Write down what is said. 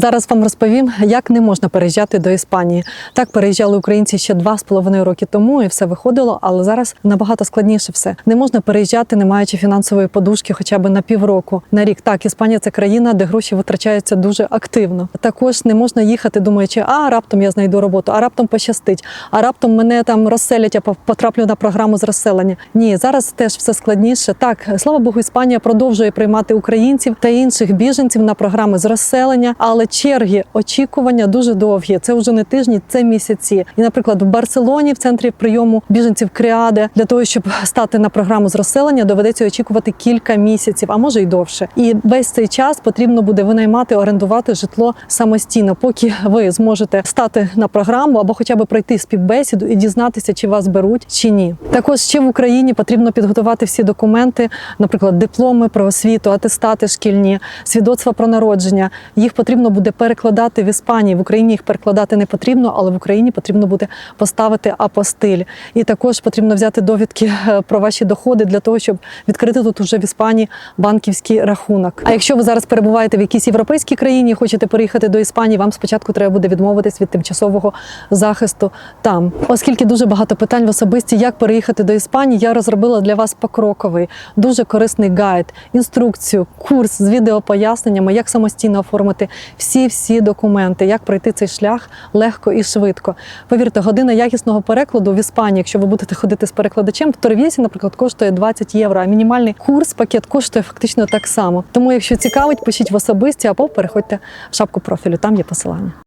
Зараз вам розповім, як не можна переїжджати до Іспанії. Так переїжджали українці ще два з половиною роки тому, і все виходило. Але зараз набагато складніше все. Не можна переїжджати, не маючи фінансової подушки, хоча б на півроку на рік. Так, Іспанія це країна, де гроші витрачаються дуже активно. Також не можна їхати, думаючи, а раптом я знайду роботу, а раптом пощастить, а раптом мене там розселять, я потраплю на програму з розселення. Ні, зараз теж все складніше. Так, слава Богу, Іспанія продовжує приймати українців та інших біженців на програми з розселення, але черги очікування дуже довгі. Це вже не тижні, це місяці. І, наприклад, в Барселоні, в центрі прийому біженців Кріаде, для того, щоб стати на програму з розселення, доведеться очікувати кілька місяців, а може й довше. І весь цей час потрібно буде винаймати, орендувати житло самостійно, поки ви зможете стати на програму або хоча б пройти співбесіду і дізнатися, чи вас беруть чи ні. Також ще в Україні потрібно підготувати всі документи, наприклад, дипломи про освіту, атестати шкільні, свідоцтва про народження. Їх потрібно буде перекладати в Іспанії. В Україні їх перекладати не потрібно, але в Україні потрібно буде поставити апостиль. І також потрібно взяти довідки е, про ваші доходи для того, щоб відкрити тут уже в Іспанії банківський рахунок. А якщо ви зараз перебуваєте в якійсь європейській країні хочете переїхати до Іспанії, вам спочатку треба буде відмовитись від тимчасового захисту там. Оскільки дуже багато питань в особисті, як переїхати до Іспанії, я розробила для вас покроковий, дуже корисний гайд, інструкцію, курс з відеопоясненнями, як самостійно оформити всі-всі документи, як пройти цей шлях легко і швидко. Повірте, година якісного перекладу в Іспанії, якщо ви будете ходити з перекладачем, в Торвєсі, наприклад, коштує 20 євро, а мінімальний курс пакет коштує фактично так само. Тому, якщо цікавить, пишіть в особисті або переходьте в шапку профілю, там є посилання.